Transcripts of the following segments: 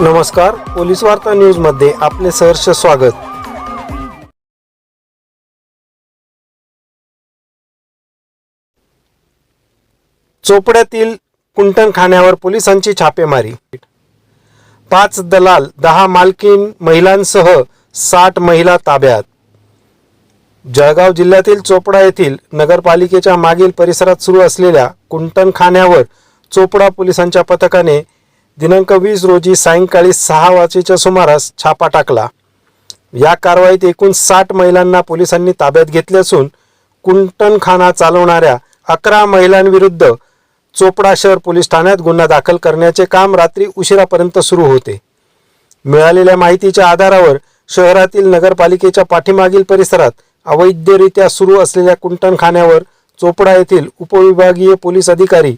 नमस्कार पोलीस वार्ता न्यूजमध्ये आपले सहर्ष स्वागत. चोपड्यातील कुंटणखान्यावर पोलिसांची छापेमारी. पाच दलाल दहा मालकीन महिलांसह साठ महिला ताब्यात. जळगाव जिल्ह्यातील चोपडा येथील नगरपालिकेच्या मागील परिसरात सुरू असलेल्या कुंटणखान्यावर चोपडा पोलिसांच्या पथकाने दिनांक वीस रोजी सायंकाळी सहा वाजेच्या सुमारास छापा टाकला. या कारवाईत एकूण साठ महिलांना पोलिसांनी ताब्यात घेतले असून कुंटणखाना चालवणाऱ्या अकरा महिलांविरुद्ध चोपडा शहर पोलीस ठाण्यात गुन्हा दाखल करण्याचे काम रात्री उशिरापर्यंत सुरू होते. मिळालेल्या माहितीच्या आधारावर शहरातील नगरपालिकेच्या पाठीमागील परिसरात अवैधरित्या सुरू असलेल्या कुंटणखान्यावर चोपडा येथील उपविभागीय पोलीस अधिकारी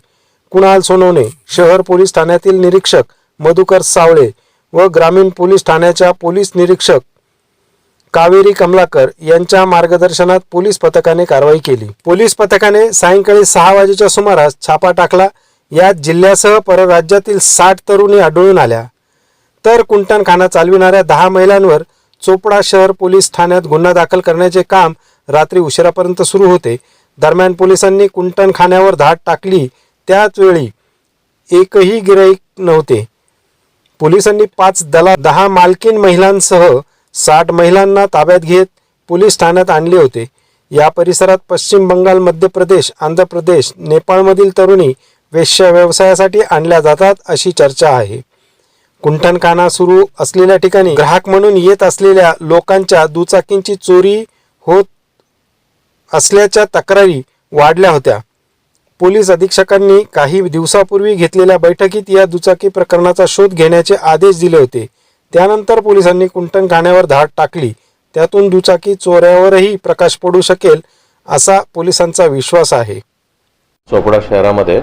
कुणाल सोनवणे शहर पोलीस ठाण्यातील निरीक्षक मधुकर सावळे व ग्रामीण पोलीस ठाण्याच्या पोलीस निरीक्षक कावेरी कमलाकर यांच्या मार्गदर्शनात पोलीस पथकाने कारवाई केली. पोलीस पथकाने सायंकाळी सहा वाजेच्या सुमारास छापा टाकला. यात जिल्ह्यासह परराज्यातील साठ तरुणी आढळून आल्या. तर कुंटणखाना चालविणाऱ्या दहा महिलांवर चोपडा शहर पोलीस ठाण्यात गुन्हा दाखल करण्याचे काम रात्री उशिरापर्यंत सुरू होते. दरम्यान पोलिसांनी कुंटणखान्यावर धाड टाकली. त्याच वेळी एकही गिराईक नव्हते. पोलिसांनी पाच दला दहा मालकीन महिलांसह साठ महिलांना ताब्यात घेत पोलीस ठाण्यात आणले होते. या परिसरात पश्चिम बंगाल मध्य प्रदेश आंध्र प्रदेश नेपाळमधील तरुणी वेश्या व्यवसायासाठी आणल्या जातात अशी चर्चा आहे. कुंठणखाना सुरू असलेल्या ठिकाणी ग्राहक म्हणून येत असलेल्या लोकांच्या दुचाकींची चोरी होत असल्याच्या तक्रारी वाढल्या होत्या. पोलीस अधीक्षकांनी काही दिवसापूर्वी घेतलेल्या बैठकीत या दुचाकी प्रकरणाचा शोध घेण्याचे आदेश दिले होते. त्यानंतर पोलिसांनी कुंटणखान्यावर धाड टाकली. त्यातून दुचाकी चोऱ्यावरही प्रकाश पडू शकेल असा पोलिसांचा विश्वास आहे. चोपडा शहरामध्ये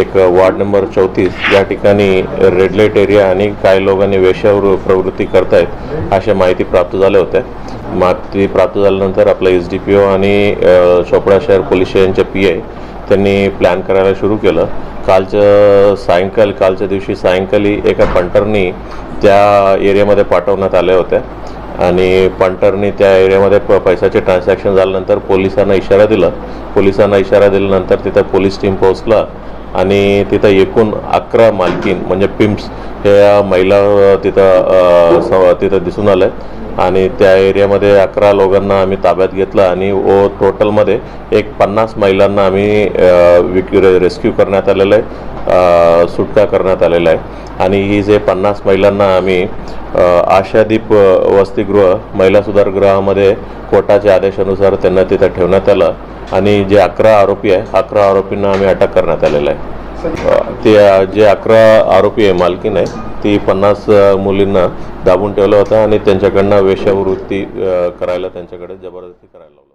एक वार्ड नंबर चौतीस या ठिकाणी रेड लाइट एरिया आणि काही लोकांनी वेशावर प्रवृत्ती करतायत अशा माहिती प्राप्त झाल्या होत्या माहिती प्राप्त झाल्यानंतर आपला एस डी पी ओ आणि चोपडा शहर पोलीस स्टेशनचे पी आय त्यांनी प्लॅन करायला सुरू केलं. कालचं सायंकाळ कालच्या दिवशी सायंकाळी एका पंटरनी त्या एरियामध्ये पाठवण्यात आल्या होत्या. आणि पंटरनी त्या एरियामध्ये प पैशाचे ट्रान्झॅक्शन झाल्यानंतर पोलिसांना इशारा दिला. पोलिसांना इशारा दिल्यानंतर तिथं पोलीस टीम पोहोचला. आणि तिथं एकूण अकरा मालकीन म्हणजे पिम्प्स ह्या महिला तिथं स- तिथं दिसून आल्या. आणि त्या एरियामध्ये अकरा लोकांना आम्ही ताब्यात घेतलं आणि ओ टोटलमध्ये एक पन्नास महिलांना आम्ही विक रेस्क्यू करण्यात आलेलं आहे. सुटका करण्यात आलेला आहे. आणि ही जे पन्नास महिलांना आम्ही आशादीप वसतिगृह महिला सुधारगृहामध्ये कोर्टाच्या आदेशानुसार त्यांना तिथं ठेवण्यात आलं. आणि जे अकरा आरोपी आहे अकरा आरोपींना आम्ही अटक करण्यात आलेलं आहे. ते जे अकरा आरोपी आहे मालकीन आहे ती पन्नास मुलींना दाबून ठेवलं होतं आणि त्यांच्याकडनं वेश्यावृत्ती करायला त्यांच्याकडे जबरदस्ती करायला लावलं